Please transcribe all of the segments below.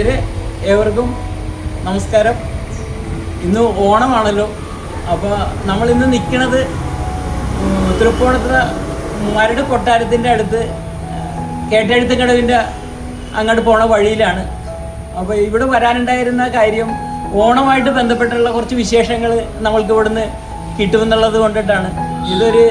പ്രിയരെ ഏവർക്കും നമസ്കാരം. ഇന്ന് ഓണമാണല്ലോ. അപ്പോൾ നമ്മൾ ഇന്ന് നിൽക്കുന്നത് തൃപ്പൂണിത്തുറ മരട് കൊട്ടാരത്തിന്റെ അടുത്ത് കേട്ടെഴുത്തുകടവിന്റെ അങ്ങോട്ട് പോണ വഴിയിലാണ്. അപ്പോൾ ഇവിടെ വരാനുണ്ടായിരുന്ന കാര്യം ഓണമായിട്ട് ബന്ധപ്പെട്ടുള്ള കുറച്ച് വിശേഷങ്ങൾ നമ്മൾക്ക് ഇവിടുന്ന് കിട്ടുമെന്നുള്ളത് കൊണ്ടിട്ടാണ്. ഇതൊരു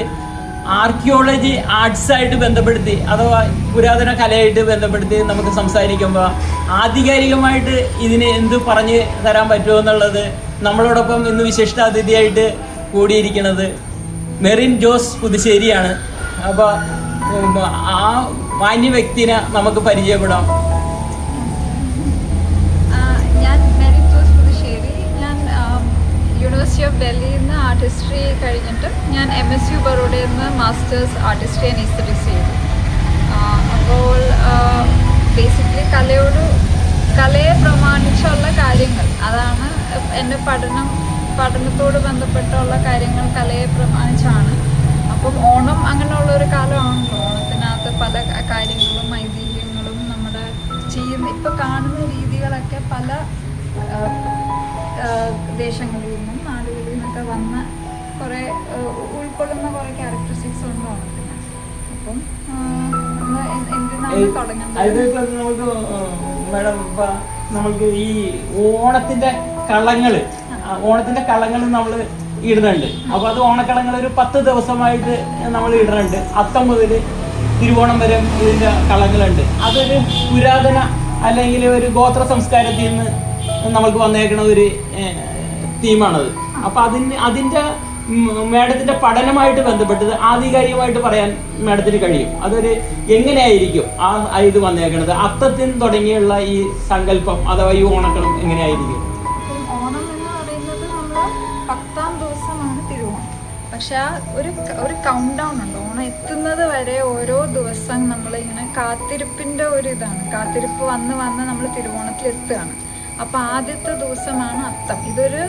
ആർക്കിയോളജി ആർട്സായിട്ട് ബന്ധപ്പെടുത്തി അഥവാ പുരാതന കലയായിട്ട് ബന്ധപ്പെടുത്തി നമുക്ക് സംസാരിക്കുമ്പോൾ ആധികാരികമായിട്ട് ഇതിന് എന്ത് പറഞ്ഞ് തരാൻ പറ്റുമോ എന്നുള്ളത് നമ്മളോടൊപ്പം ഇന്ന് വിശിഷ്ടാതിഥിയായിട്ട് കൂടിയിരിക്കുന്നത് മെറിൻ ജോസ് പുതുശ്ശേരിയാണ്. അപ്പോൾ ആ മാന്യ വ്യക്തിനെ നമുക്ക് പരിചയപ്പെടാം. യൂണിവേഴ്സിറ്റി ഓഫ് ഡൽഹിയിൽ നിന്ന് ആർട്ട് ഹിസ്റ്ററി കഴിഞ്ഞിട്ട് ഞാൻ എം എസ് യു ബറോഡയിൽ നിന്ന് masters art history and histories ചെയ്തു. അപ്പോൾ ബേസിക്കലി കലയോട് കലയെ പ്രമാണിച്ചുള്ള കാര്യങ്ങൾ. അതാണ് എന്റെ പഠനം പഠനത്തോട് ബന്ധപ്പെട്ടുള്ള കാര്യങ്ങൾ കലയെ പ്രമാണിച്ചാണ്. അപ്പം ഓണം അങ്ങനെയുള്ള ഒരു കാലമാണല്ലോ ഓണത്തിനകത്ത് പല കാര്യങ്ങളും ഐതിഹ്യങ്ങളും നമ്മുടെ ചെയ്യുന്ന ഇപ്പം കാണുന്ന രീതികളൊക്കെ പല ദേശങ്ങളിൽ നിന്നും നിന്നൊക്കെ വന്ന കുറേ ഉൾക്കൊള്ളുന്ന കുറേ ക്യാരക്ടറിസ്റ്റിക്സ് ഉണ്ട് ഓണത്തിന്. അപ്പം എന്തിനാണ് തുടങ്ങുന്നത്? മാഡം ഇപ്പൊ ഈ ഓണത്തിന്റെ കളങ്ങൾ ഓണത്തിന്റെ കളങ്ങൾ നമ്മൾ ഇടുന്നുണ്ട്. അപ്പൊ അത് ഓണക്കളങ്ങൾ ഒരു പത്ത് ദിവസമായിട്ട് നമ്മൾ ഇടുന്നുണ്ട്. അത്തം മുതൽ തിരുവോണം വരെ ഇതിന്റെ കളങ്ങളുണ്ട്. അതൊരു പുരാതന അല്ലെങ്കിൽ ഒരു ഗോത്ര സംസ്കാരത്തിൽ നിന്ന് നമ്മൾക്ക് വന്നേക്കുന്ന ഒരു തീമാണത് അപ്പൊ അതിന് അതിന്റെ മേഡത്തിന്റെ പഠനമായിട്ട് ബന്ധപ്പെട്ടത് ആധികാരികമായിട്ട് പറയാൻ മേഡത്തിന് കഴിയും. അതൊരു എങ്ങനെയായിരിക്കും ആ ഇത് വന്നേക്കണത്? അത്തത്തിന് തുടങ്ങിയുള്ള ഈ സങ്കല്പം അഥവാ ഈ ഓണക്കണം എങ്ങനെയായിരിക്കും? ഓണം എന്ന് പറയുന്നത് നമ്മൾ പത്താം ദിവസമാണ് തിരുവോണം. പക്ഷെ ആ ഒരു ഒരു കൗണ്ട് ഡൗൺ ഉണ്ട്. ഓണം എത്തുന്നത് വരെ ഓരോ ദിവസം നമ്മൾ ഇങ്ങനെ കാത്തിരിപ്പിന്റെ ഒരു ഇതാണ്. കാത്തിരിപ്പ് വന്ന് വന്ന് നമ്മൾ തിരുവോണത്തിൽ എത്തുകയാണ് അപ്പം ആദ്യത്തെ ദിവസമാണ് അത്തം. ഇതൊരു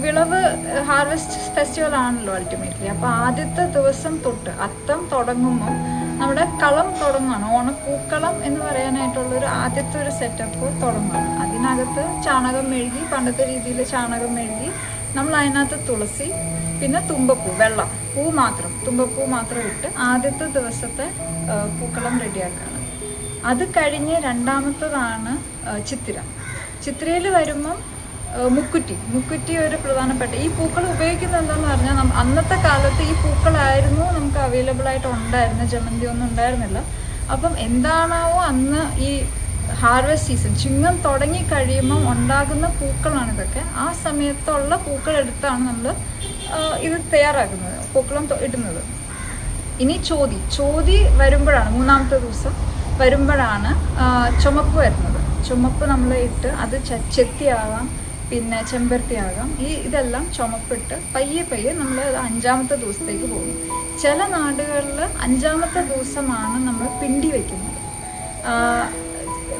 വിളവ് ഹാർവെസ്റ്റ് ഫെസ്റ്റിവൽ ആണല്ലോ അൾട്ടിമേറ്റ്ലി അപ്പോൾ ആദ്യത്തെ ദിവസം തൊട്ട് അത്തം തുടങ്ങുമ്പോൾ നമ്മുടെ കളം തുടങ്ങുകയാണ് ഓണപ്പൂക്കളം എന്ന് പറയാനായിട്ടുള്ള ഒരു ആദ്യത്തെ ഒരു സെറ്റപ്പ് തുടങ്ങുകയാണ് അതിനകത്ത് ചാണകം മെഴുകി പണ്ടത്തെ രീതിയിൽ ചാണകം മെഴുകി നമ്മൾ അതിനകത്ത് തുളസി പിന്നെ തുമ്പപ്പൂ വെള്ളം പൂ മാത്രം. തുമ്പപ്പൂ മാത്രം ഇട്ട് ആദ്യത്തെ ദിവസത്തെ പൂക്കളം റെഡിയാക്കുകയാണ് അത് കഴിഞ്ഞ് രണ്ടാമത്തതാണ് ചിത്തിര. ചിത്രയിൽ വരുമ്പം മുക്കുറ്റി. മുക്കുറ്റി ഒരു പ്രധാനപ്പെട്ട ഈ പൂക്കൾ ഉപയോഗിക്കുന്നത് എന്താന്ന് പറഞ്ഞാൽ അന്നത്തെ കാലത്ത് ഈ പൂക്കളായിരുന്നു നമുക്ക് അവൈലബിൾ ആയിട്ട് ഉണ്ടായിരുന്നു. ജമന്തി ഒന്നും ഉണ്ടായിരുന്നില്ല. അപ്പം എന്താണാവോ അന്ന് ഈ ഹാർവെസ്റ്റ് സീസൺ ചിങ്ങം തുടങ്ങി കഴിയുമ്പോൾ ഉണ്ടാകുന്ന പൂക്കളാണ് ഇതൊക്കെ ആ സമയത്തുള്ള പൂക്കൾ എടുത്താണ് നമ്മൾ ഇത് തയ്യാറാക്കുന്നത് പൂക്കളം ഇടുന്നത്. ഇനി ചോതി. ചോതി വരുമ്പോഴാണ് മൂന്നാമത്തെ ദിവസം വരുമ്പോഴാണ് ചുമപ്പ് വരുന്നത്. ചുമപ്പ് നമ്മൾ ഇട്ട് അത് ചെത്തിയാവാം. പിന്നെ ചെമ്പരത്തിയാകാം. ഈ ഇതെല്ലാം ചുമപ്പിട്ട് പയ്യെ പയ്യെ നമ്മൾ അഞ്ചാമത്തെ ദിവസത്തേക്ക് പോകും. ചില നാടുകളിൽ അഞ്ചാമത്തെ ദിവസമാണ് നമ്മൾ പിണ്ടി വെക്കുന്നത്.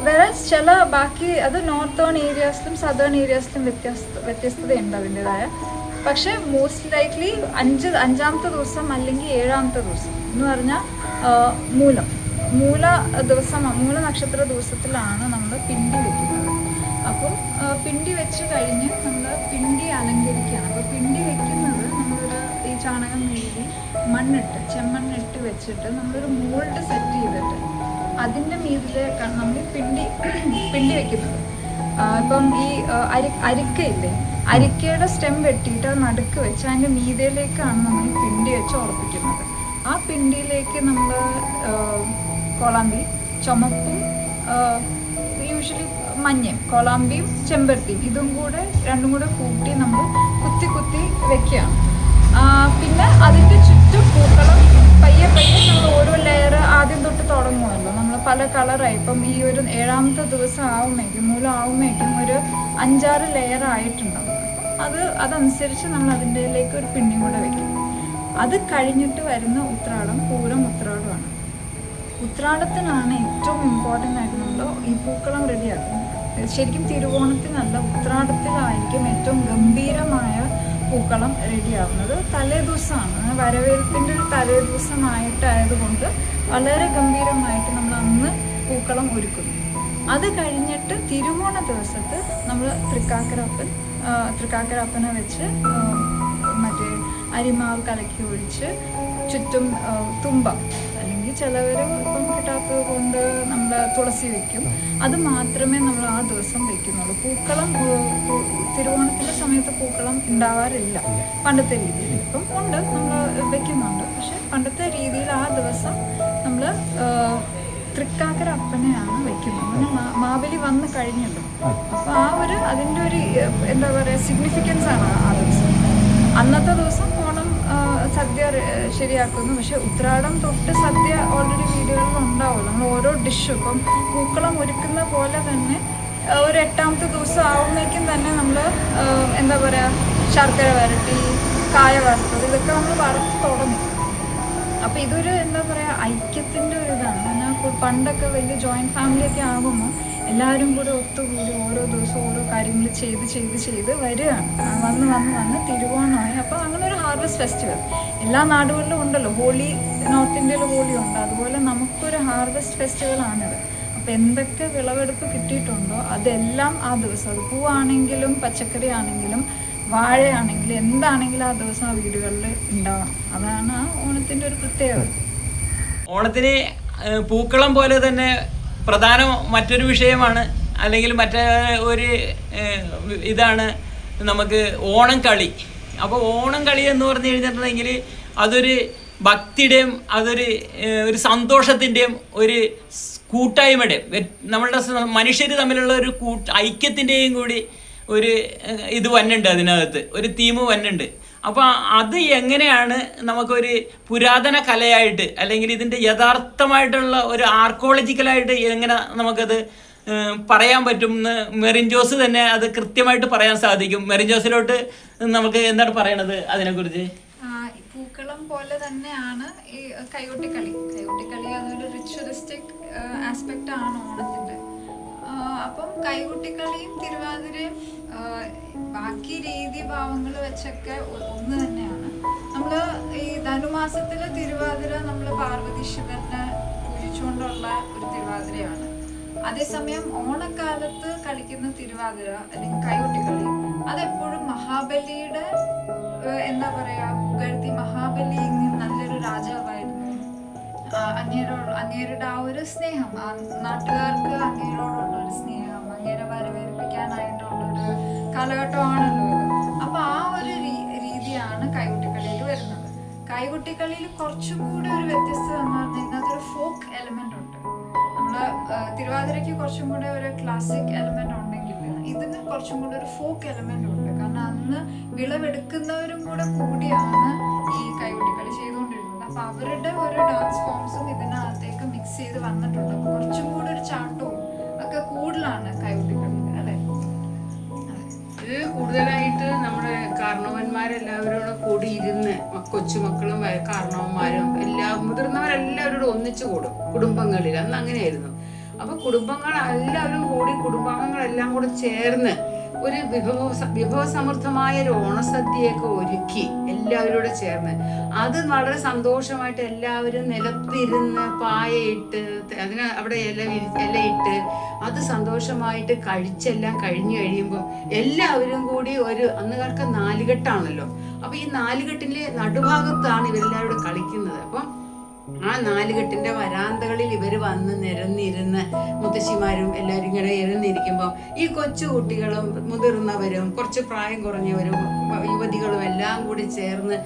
വേറെ ചില ബാക്കി അത് നോർത്തേൺ ഏരിയാസിലും സദേൺ ഏരിയാസിലും വ്യത്യാസ വ്യത്യസ്തതയുണ്ട് അതിന്റെതായ. പക്ഷേ മോസ്റ്റ് ലൈക്ലി അഞ്ച് അഞ്ചാമത്തെ ദിവസം അല്ലെങ്കിൽ ഏഴാമത്തെ ദിവസം. എന്ന് പറഞ്ഞാൽ മൂലം. മൂല ദിവസം മൂല നക്ഷത്ര ദിവസത്തിലാണ് നമ്മൾ പിണ്ടി വെക്കുന്നത്. അപ്പം പിണ്ടി വെച്ച് കഴിഞ്ഞ് നമ്മൾ പിണ്ടി അലങ്കരിക്കുകയാണ്. അപ്പോൾ പിണ്ടി വെക്കുന്നത് നമ്മളൊരു ഈ ചാണകം മെഴുകി മണ്ണിട്ട് ചെമ്മണ്ണിട്ട് വെച്ചിട്ട് നമ്മളൊരു മോൾഡ് സെറ്റ് ചെയ്തിട്ട് അതിന്റെ മീതിലേക്കാണ് നമ്മൾ പിണ്ടി പിണ്ടി വെക്കുന്നത്. ഇപ്പം ഈ അരി അരിക്കയില്ലേ? അരിക്കയുടെ സ്റ്റെം വെട്ടിയിട്ട് നടുക്ക് വെച്ച് അതിന്റെ മീതയിലേക്കാണ് നമ്മൾ പിണ്ടി വെച്ച് ഉറപ്പിക്കുന്നത്. ആ പിണ്ടിയിലേക്ക് നമ്മൾ കോളാമ്പി ചുമപ്പും യൂഷ്വലി മഞ്ഞയും കൊളാമ്പിയും ചെമ്പരത്തിയും ഇതും കൂടെ രണ്ടും കൂടെ കൂട്ടി നമ്മൾ കുത്തി കുത്തി വെക്കുകയാണ്. ആ, പിന്നെ അതിന്റെ ചുറ്റും പൂക്കളും പയ്യെ പയ്യെ നമ്മൾ ഓരോ ലെയർ ആദ്യം തൊട്ട് തുടങ്ങുമല്ലോ. നമ്മൾ പല കളറായി ഇപ്പം ഈ ഒരു ഏഴാമത്തെ ദിവസം ആവുമ്പോഴേക്കും മൂലം ആവുമ്പോഴേക്കും ഒരു അഞ്ചാറ് ലെയർ ആയിട്ടുണ്ടാവും. അത് അതനുസരിച്ച് നമ്മൾ അതിന്റെയിലേക്ക് ഒരു പിണ്ണി കൂടെ വെക്കും. അത് കഴിഞ്ഞിട്ട് വരുന്ന ഉത്രാടം പൂരം ഉത്രാടമാണ്. ഉത്രാടത്തിനാണ് ഏറ്റവും ഇമ്പോർട്ടന്റ് ആയിട്ട് നമ്മൾ ഈ പൂക്കളം റെഡിയാക്കുന്നത് ശരിക്കും തിരുവോണത്തിനല്ല ഉത്രാടത്തിലായിരിക്കും ഏറ്റവും ഗംഭീരമായ പൂക്കളം റെഡിയാവുന്നത്. തലേ ദിവസമാണ്. വരവേൽപ്പിന്റെ ഒരു തലേ ദിവസമായിട്ടായതുകൊണ്ട് വളരെ ഗംഭീരമായിട്ട് നമ്മൾ അന്ന് പൂക്കളം ഒരുക്കുന്നു. അത് കഴിഞ്ഞിട്ട് തിരുവോണ ദിവസത്ത് നമ്മൾ തൃക്കാക്കരപ്പൻ തൃക്കാക്കരപ്പനെ വെച്ച് മറ്റേ അരിമാവ് കലക്കി ഒഴിച്ച് ചുറ്റും തുമ്പം ചിലവർ ഇപ്പം കിട്ടാത്തത് കൊണ്ട് നമ്മൾ തുളസി വെക്കും. അത് മാത്രമേ നമ്മൾ ആ ദിവസം വെക്കുന്നുള്ളൂ. പൂക്കളം തിരുവോണത്തിന്റെ സമയത്ത് പൂക്കളം ഉണ്ടാവാറില്ല. പണ്ടത്തെ രീതിയിൽ. ഇപ്പം ഉണ്ട് നമ്മൾ വെക്കുന്നുണ്ട്. പക്ഷെ പണ്ടത്തെ രീതിയിൽ ആ ദിവസം നമ്മൾ തൃക്കാക്കര അപ്പനെയാണ് വെക്കുന്നത്. അങ്ങനെ മാവലി വന്ന് കഴിഞ്ഞല്ലോ. അപ്പോൾ ആ ഒരു അതിന്റെ ഒരു എന്താ പറയുക സിഗ്നിഫിക്കൻസ് ആണ് ആ ദിവസം. അന്നത്തെ ദിവസം സദ്യ ശരിയാക്കുന്നു. പക്ഷെ ഉത്രാടം തൊട്ട് സദ്യ ഓൾറെഡി വീടുകളിൽ ഉണ്ടാവും നമ്മൾ ഓരോ ഡിഷും ഇപ്പം പൂക്കളം ഒരുക്കുന്ന പോലെ തന്നെ ഒരു എട്ടാമത്തെ ദിവസം ആവുമ്പോഴേക്കും തന്നെ നമ്മൾ എന്താ പറയുക ശർക്കര വരട്ടി കായ വറുത്തത് ഇതൊക്കെ നമ്മൾ വറുത്ത് തുടങ്ങും. അപ്പോൾ ഇതൊരു എന്താ പറയുക ഐക്യത്തിന്റെ ഒരു ഇതാണ്. പണ്ടൊക്കെ വലിയ ജോയിന്റ് ഫാമിലിയൊക്കെ ആകുമ്പോൾ എല്ലാവരും കൂടെ ഒത്തുകൂടി ഓരോ ദിവസവും ഓരോ കാര്യങ്ങൾ ചെയ്ത് ചെയ്ത് ചെയ്ത് വരികയാണ്. വന്ന് വന്ന് വന്ന് തിരുവോണമായി. അപ്പോൾ അങ്ങനെ ഒരു ഹാർവസ്റ്റ് ഫെസ്റ്റിവൽ. എല്ലാ നാടുകളിലും ഉണ്ടല്ലോ. ഹോളി നോർത്ത് ഇന്ത്യയിൽ ഹോളി ഉണ്ട്. അതുപോലെ നമുക്കൊരു ഹാർവസ്റ്റ് ഫെസ്റ്റിവൽ ആണിത് അപ്പോൾ എന്തൊക്കെ വിളവെടുപ്പ് കിട്ടിയിട്ടുണ്ടോ അതെല്ലാം ആ ദിവസം. അത് പൂവാണെങ്കിലും പച്ചക്കറി ആണെങ്കിലും വാഴയാണെങ്കിലും എന്താണെങ്കിലും ആ ദിവസം ആ വീടുകളിൽ ഉണ്ടാവണം. അതാണ് ആ ഓണത്തിന്റെ ഒരു പ്രത്യേകത. ഓണത്തിന് പൂക്കളം പോലെ തന്നെ പ്രധാന മറ്റൊരു വിഷയമാണ്. അല്ലെങ്കിൽ മറ്റേ ഒരു ഇതാണ് നമുക്ക് ഓണം കളി. അപ്പോൾ ഓണം കളി എന്ന് പറഞ്ഞു കഴിഞ്ഞിട്ടുണ്ടെങ്കിൽ അതൊരു ഭക്തിയുടെയും അതൊരു ഒരു സന്തോഷത്തിന്റെയും ഒരു കൂട്ടായ്മയുടെയും നമ്മളുടെ മനുഷ്യർ തമ്മിലുള്ള ഒരു കൂ ഐക്യത്തിന്റെയും കൂടി ഒരു ഇത് വന്നുണ്ട് അതിനകത്ത്. ഒരു തീം വന്നുണ്ട് അപ്പോൾ അത് എങ്ങനെയാണ് നമുക്കൊരു പുരാതന കലയായിട്ട് അല്ലെങ്കിൽ ഇതിന്റെ യഥാർത്ഥമായിട്ടുള്ള ഒരു ആർക്കോളജിക്കലായിട്ട് എങ്ങനെ നമുക്കത് പറയാൻ പറ്റും എന്ന് മെറിൻ തന്നെ അത് കൃത്യമായിട്ട് പറയാൻ സാധിക്കും. മെറിൻ ജോസിലോട്ട് നമുക്ക് എന്താണ് പറയണത് അതിനെക്കുറിച്ച്? പൂക്കളം പോലെ തന്നെയാണ് ഈ കൈകൊട്ടിക്കളി കൈകൊട്ടിക്കളി അതൊരു റിച്വലിസ്റ്റിക് ആസ്പെക്റ്റ് ആണ് ഓണത്തിന്റെ. ആ, അപ്പം കൈകൊട്ടിക്കളിയും തിരുവാതിരയും ബാക്കി രീതി ഭാവങ്ങൾ വെച്ചൊക്കെ ഒന്ന് തന്നെയാണ്. നമ്മൾ ഈ ധനുമാസത്തിലെ തിരുവാതിര നമ്മൾ പാർവതി ശിവനെ പൂജിച്ചുകൊണ്ടുള്ള ഒരു തിരുവാതിരയാണ്. അതേസമയം ഓണക്കാലത്ത് കളിക്കുന്ന തിരുവാതിര അല്ലെങ്കിൽ കൈകൊട്ടിക്കളി അതെപ്പോഴും മഹാബലിയുടെ എന്താ പറയാ പുകഴ്ത്തി മഹാബലി നല്ലൊരു രാജാവായിരുന്നു. അങ്ങേരോ അങ്ങേരോട് ആ ഒരു സ്നേഹം നാട്ടുകാർക്ക് അങ്ങേരോടുള്ള ഒരു സ്നേഹം അങ്ങേരെ വരവേൽപ്പിക്കാനായിട്ടുള്ളൊരു കാലഘട്ടമാണല്ലോ അപ്പോൾ അപ്പൊ ആ ഒരു രീതിയാണ് കൈകുട്ടിക്കളിയിൽ വരുന്നത്. കൈകുട്ടിക്കളിയിൽ കുറച്ചുകൂടി ഒരു വ്യത്യസ്തത എന്ന് പറഞ്ഞാൽ അതൊരു ഫോക്ക് എലമെന്റ് ഉണ്ട്. നമ്മൾ തിരുവാതിരയ്ക്ക് കുറച്ചും കൂടെ ഒരു ക്ലാസിക് എലമെന്റ് ഉണ്ടെങ്കിൽ ഇതിന് കുറച്ചും കൂടെ ഒരു ഫോക്ക് എലമെന്റ് ഉണ്ട്. കാരണം അന്ന് വിളവെടുക്കുന്നവരും കൂടെ കൂടിയാണ് ഈ കൊച്ചുമക്കളും കാരണവന്മാരും എല്ലാ മുതിർന്നവരെല്ലാവരോടും ഒന്നിച്ചു കൂടും. കുടുംബങ്ങളിൽ അന്ന് അങ്ങനെയായിരുന്നു. അപ്പൊ കുടുംബങ്ങൾ എല്ലാവരും കൂടി കുടുംബാംഗങ്ങളെല്ലാം കൂടെ ചേർന്ന് ഒരു വിഭവ വിഭവസമൃദ്ധമായ ഒരു ഓണസദ്യയൊക്കെ ഒരുക്കി എല്ലാവരും കൂടെ ചേർന്ന്. അത് വളരെ സന്തോഷമായിട്ട് എല്ലാവരും നിലത്തിരുന്ന് പായയിട്ട് അതിന് അവിടെ ഇല ഇലയിട്ട് അത് സന്തോഷമായിട്ട് കഴിച്ചെല്ലാം കഴിഞ്ഞു കഴിയുമ്പോൾ എല്ലാവരും കൂടി ഒരു അന്നുകാർക്ക് നാലുകെട്ടാണല്ലോ. അപ്പൊ ഈ നാലുകെട്ടിന്റെ നടുഭാഗത്താണ് ഇവരെല്ലാവരും കളിക്കുന്നത്. അപ്പം ആ നാലുകെട്ടിന്റെ വരാന്തകളിൽ ഇവർ വന്ന് നിരന്നിരുന്ന് മുത്തശ്ശിമാരും എല്ലാവരും ഇങ്ങനെ ഇരുന്നിരിക്കുമ്പോൾ ഈ കൊച്ചു കുട്ടികളും മുതിർന്നവരും കുറച്ച് പ്രായം കുറഞ്ഞവരും യുവതികളും എല്ലാം കൂടി ചേർന്ന്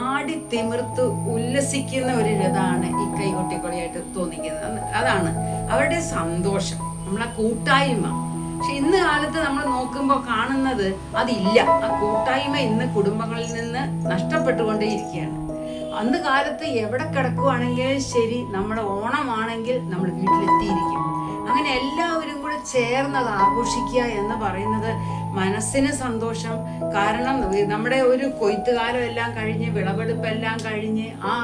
ആടി തിമിർത്ത് ഉല്ലസിക്കുന്ന ഒരു രഥാണ് ഈ കൈകൊട്ടിക്കൊളിയായിട്ട് തോന്നിക്കുന്നത്. അതാണ് അവരുടെ സന്തോഷം. നമ്മളെ കൂട്ടായ്മ. പക്ഷെ ഇന്ന് കാലത്ത് നമ്മൾ നോക്കുമ്പോൾ കാണുന്നത് അതില്ല. ആ കൂട്ടായ്മ ഇന്ന് കുടുംബങ്ങളിൽ നിന്ന് നഷ്ടപ്പെട്ടുകൊണ്ടേയിരിക്കുകയാണ്. അന്ന് കാലത്ത് എവിടെ കിടക്കുവാണെങ്കിലും ശരി നമ്മുടെ ഓണമാണെങ്കിൽ നമ്മൾ വീട്ടിലെത്തിയിരിക്കും. അങ്ങനെ എല്ലാവരും കൂടെ ചേർന്നത് ആഘോഷിക്കുക എന്ന് പറയുന്നത് മനസ്സിന് സന്തോഷം. കാരണം നമ്മുടെ ഒരു കൊയ്ത്തുകാലം എല്ലാം കഴിഞ്ഞ് വിളവെടുപ്പെല്ലാം കഴിഞ്ഞ് ആ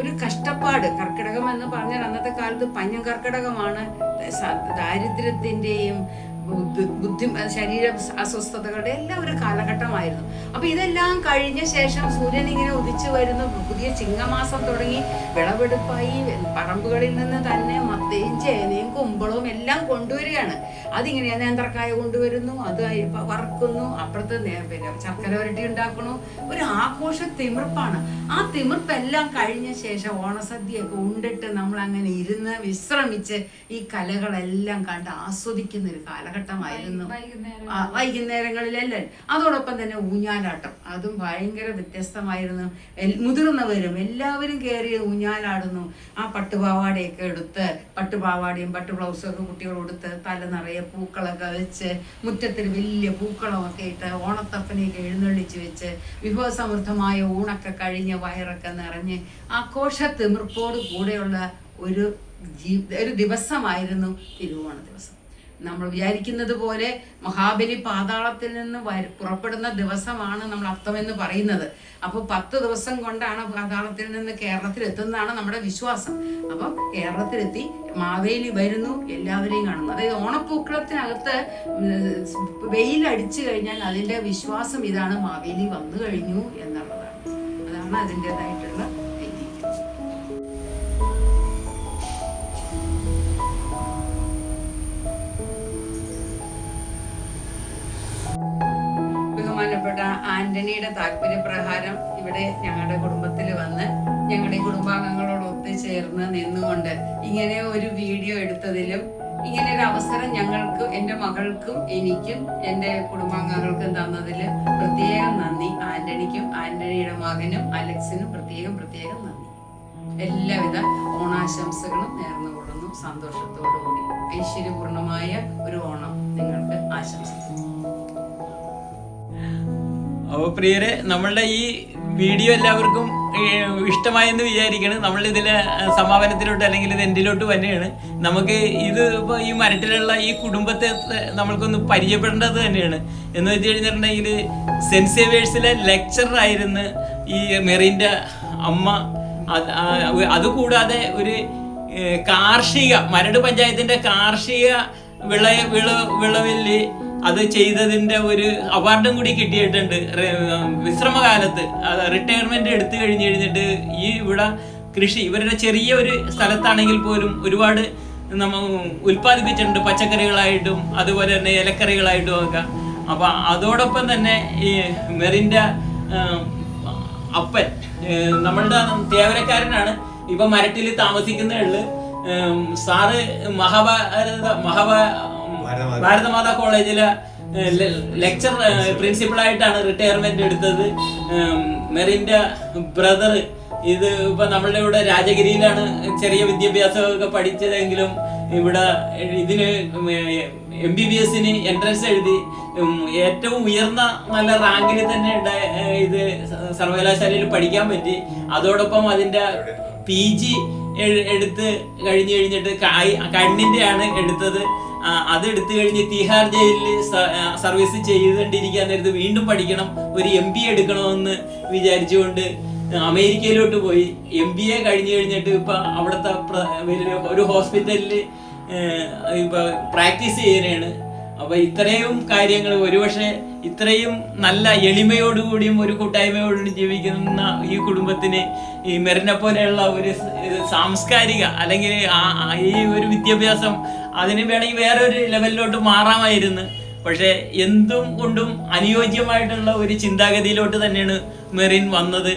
ഒരു കഷ്ടപ്പാട് കർക്കിടകം എന്ന് പറഞ്ഞാൽ അന്നത്തെ കാലത്ത് പഞ്ഞം കർക്കിടകമാണ്. ദാരിദ്ര്യത്തിന്റെയും ബുദ്ധി- ശരീര അസ്വസ്ഥതകളുടെ എല്ലാം ഒരു കാലഘട്ടമായിരുന്നു. അപ്പൊ ഇതെല്ലാം കഴിഞ്ഞ ശേഷം സൂര്യൻ ഇങ്ങനെ ഉദിച്ചു വരുന്നു. പുതിയ ചിങ്ങമാസം തുടങ്ങി. വിളവെടുപ്പായി പറമ്പുകളിൽ നിന്ന് തന്നെ മത്തയും ചേനയും കുമ്പളവും എല്ലാം കൊണ്ടുവരികയാണ്. അതിങ്ങനെ നേന്ത്രക്കായ കൊണ്ടുവരുന്നു അത് വറക്കുന്നു അപ്പുറത്ത് പിന്നെ ശർക്കര വരട്ടി ഉണ്ടാക്കണു ഒരു ആഘോഷ തിമിർപ്പാണ്. ആ തിമിർപ്പെല്ലാം കഴിഞ്ഞ ശേഷം ഓണസദ്യയൊക്കെ ഉണ്ടിട്ട് നമ്മൾ അങ്ങനെ ഇരുന്ന് വിശ്രമിച്ച് ഈ കലകളെല്ലാം കണ്ട് ആസ്വദിക്കുന്ന ഒരു കാലഘട്ടമായിരുന്നു വൈകുന്നേരങ്ങളിലല്ലേ. അതോടൊപ്പം തന്നെ ഊഞ്ഞാലാട്ടം. അതും ഭയങ്കര വ്യത്യസ്തമായിരുന്നു. മുതിർന്നവരും എല്ലാവരും കയറി ഊഞ്ഞാലാടുന്നു. ആ പട്ടുപാവാടയൊക്കെ എടുത്ത് പട്ടുപാവാടയും പട്ട് ബ്ലൗസും ഒക്കെ കുട്ടികൾ കൊടുത്ത് തല നിറയെ പൂക്കളൊക്കെ വെച്ച് മുറ്റത്തിൽ വലിയ പൂക്കളമൊക്കെ ഇട്ട് ഓണത്തപ്പനെയൊക്കെ എഴുന്നള്ളിച്ച് വെച്ച് വിഭവസമൃദ്ധമായ ഊണൊക്കെ കഴിഞ്ഞ് വയറൊക്കെ നിറഞ്ഞ് ആഘോഷ തിമിർപ്പോട് കൂടെയുള്ള ഒരു ജീ ഒരു ദിവസമായിരുന്നു തിരുവോണ ദിവസം. നമ്മൾ വിചാരിക്കുന്നത് പോലെ മഹാബലി പാതാളത്തിൽ നിന്ന് പുറപ്പെടുന്ന ദിവസമാണ് നമ്മൾ അത്തമെന്ന് പറയുന്നത്. അപ്പോൾ പത്ത് ദിവസം കൊണ്ടാണ് പാതാളത്തിൽ നിന്ന് കേരളത്തിൽ എത്തുന്നതാണ് നമ്മുടെ വിശ്വാസം. അപ്പം കേരളത്തിലെത്തി മാവേലി വരുന്നു എല്ലാവരെയും കാണുന്നു. അതായത് ഓണപ്പൂക്കളത്തിനകത്ത് വെയിലടിച്ചു കഴിഞ്ഞാൽ അതിന്റെ വിശ്വാസം ഇതാണ് മാവേലി വന്നു കഴിഞ്ഞു എന്നുള്ളതാണ്. അതാണ് അതിന്റെതായിട്ടുള്ള ആന്റണിയുടെ താല്പര്യപ്രകാരം ഇവിടെ ഞങ്ങളുടെ കുടുംബത്തിൽ വന്ന് ഞങ്ങളുടെ കുടുംബാംഗങ്ങളോട് ഒത്തുചേർന്ന് നിന്നുകൊണ്ട് ഇങ്ങനെ ഒരു വീഡിയോ എടുത്തതിലും ഇങ്ങനെ ഒരു അവസരം ഞങ്ങൾക്ക് എന്റെ മകൾക്കും എനിക്കും എന്റെ കുടുംബാംഗങ്ങൾക്കും തന്നതിൽ പ്രത്യേകം നന്ദി. ആന്റണിക്കും ആന്റണിയുടെ മകനും അലക്സിനും പ്രത്യേകം പ്രത്യേകം നന്ദി. എല്ലാവിധ ഓണാശംസകളും നേർന്നുകൊള്ളുന്നു. സന്തോഷത്തോടു കൂടി ഐശ്വര്യപൂർണമായ ഒരു ഓണം നിങ്ങൾക്ക് ആശംസിക്കുന്നു. അപ്പോൾ പ്രിയരെ നമ്മളുടെ ഈ വീഡിയോ എല്ലാവർക്കും ഇഷ്ടമായി ഇഷ്ടമായെന്ന് വിചാരിക്കണം. നമ്മൾ ഇതിലെ സമാപനത്തിലോട്ട് അല്ലെങ്കിൽ ഇത് എന്തിലോട്ട് തന്നെയാണ് നമുക്ക് ഇത് ഇപ്പോൾ ഈ മരട്ടിലുള്ള ഈ കുടുംബത്തെ നമ്മൾക്കൊന്ന് പരിചയപ്പെടേണ്ടത് തന്നെയാണ്. എന്ന് വെച്ച് കഴിഞ്ഞിട്ടുണ്ടെങ്കിൽ സെൻസേവേഴ്സിലെ സേവേഴ്സിലെ ലെക്ചറർ ആയിരുന്നു ഈ മെറിന്റെ അമ്മ അതുകൂടാതെ ഒരു കാർഷിക മരട് പഞ്ചായത്തിന്റെ കാർഷിക വിള വിള വിളവിൽ അത് ചെയ്തതിന്റെ ഒരു അവാർഡും കൂടി കിട്ടിയിട്ടുണ്ട്. വിശ്രമകാലത്ത്. റിട്ടയർമെന്റ് എടുത്തു കഴിഞ്ഞ് കഴിഞ്ഞിട്ട് ഈ ഇവിടെ കൃഷി ഇവരുടെ ചെറിയ ഒരു സ്ഥലത്താണെങ്കിൽ പോലും ഒരുപാട് നമ്മ ഉൽപ്പാദിപ്പിച്ചിട്ടുണ്ട് പച്ചക്കറികളായിട്ടും അതുപോലെ തന്നെ ഇലക്കറികളായിട്ടും ഒക്കെ. അപ്പൊ അതോടൊപ്പം തന്നെ ഈ മെറിന്റെ അപ്പൻ നമ്മളുടെ തേവരക്കാരനാണ് ഇപ്പൊ മരട്ടിൽ താമസിക്കുന്ന സാറ് മഹാഭാരത മഹാഭാ ഭാരതമാതാ കോളേജിലെ ലെക്ചർ പ്രിൻസിപ്പൾ ആയിട്ടാണ് റിട്ടയർമെന്റ് എടുത്തത്. മെറിന്റെ ബ്രദർ ഇത് ഇപ്പൊ നമ്മളുടെ ഇവിടെ രാജഗിരിയിലാണ് ചെറിയ വിദ്യാഭ്യാസമൊക്കെ പഠിച്ചതെങ്കിലും ഇവിടെ ഇതിന് എം ബി ബി എസിന് എൻട്രൻസ് എഴുതി. ഏറ്റവും ഉയർന്ന നല്ല റാങ്കിൽ തന്നെ ഉണ്ടായ ഇത് സർവകലാശാലയിൽ പഠിക്കാൻ പറ്റി. അതോടൊപ്പം അതിന്റെ പി ജി എടുത്ത് കഴിഞ്ഞു കഴിഞ്ഞിട്ട് കണ്ണിന്റെ ആണ് എടുത്തത്. അത് എടുത്തു കഴിഞ്ഞ് തിഹാർ ജയിലിൽ സർവീസ് ചെയ്തുകൊണ്ടിരിക്കാൻ നേരത്ത് വീണ്ടും പഠിക്കണം ഒരു എം ബി എടുക്കണമെന്ന് വിചാരിച്ചുകൊണ്ട് അമേരിക്കയിലോട്ട് പോയി. എം ബി എ കഴിഞ്ഞു കഴിഞ്ഞിട്ട് ഇപ്പൊ അവിടുത്തെ ഒരു ഹോസ്പിറ്റലിൽ ഇപ്പൊ പ്രാക്ടീസ് ചെയ്യുന്നതാണ്. അപ്പൊ ഇത്രയും കാര്യങ്ങൾ ഒരുപക്ഷെ ഇത്രയും നല്ല എളിമയോടുകൂടിയും ഒരു കൂട്ടായ്മയോടും ജീവിക്കുന്ന ഈ കുടുംബത്തിന് ഈ മെറിനെ പോലെയുള്ള ഒരു സാംസ്കാരിക അല്ലെങ്കിൽ ആ ഈ ഒരു വിദ്യാഭ്യാസം അതിന് വേണമെങ്കിൽ വേറെ ഒരു ലെവലിലോട്ട് മാറാമായിരുന്നു. പക്ഷെ എന്തും കൊണ്ടും അനുയോജ്യമായിട്ടുള്ള ഒരു ചിന്താഗതിയിലോട്ട് തന്നെയാണ് മെറിൻ വന്നത്.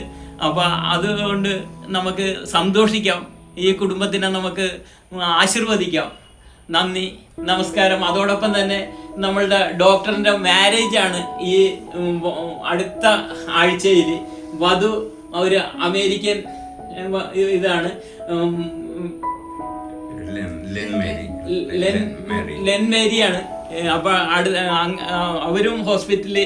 അപ്പൊ അതുകൊണ്ട് നമുക്ക് സന്തോഷിക്കാം. ഈ കുടുംബത്തിനെ നമുക്ക് ആശീർവദിക്കാം. നന്ദി നമസ്കാരം. അതോടൊപ്പം തന്നെ നമ്മളുടെ ഡോക്ടറിന്റെ മാരേജ് ആണ് ഈ അടുത്ത ആഴ്ചയിൽ വധു ഒരു അമേരിക്കൻ ഇതാണ്. ലെൻ മേരിയാണ് അപ്പൊ അവരും ഹോസ്പിറ്റലിൽ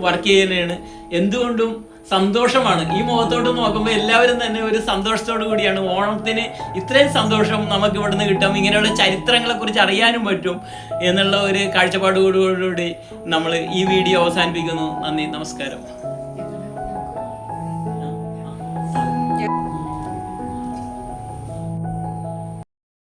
വർക്ക് ചെയ്യുന്നതാണ് എന്തുകൊണ്ടും സന്തോഷമാണ് ഈ മുഖത്തോട്ട് നോക്കുമ്പോൾ എല്ലാവരും തന്നെ ഒരു സന്തോഷത്തോടു കൂടിയാണ് ഓണത്തിന് ഇത്രയും സന്തോഷം നമുക്ക് ഇവിടുന്ന് കിട്ടും ഇങ്ങനെയുള്ള ചരിത്രങ്ങളെ കുറിച്ച് അറിയാനും പറ്റും എന്നുള്ള ഒരു കാഴ്ചപ്പാടുകൂടി നമ്മൾ ഈ വീഡിയോ അവസാനിപ്പിക്കുന്നു നന്ദി നമസ്കാരം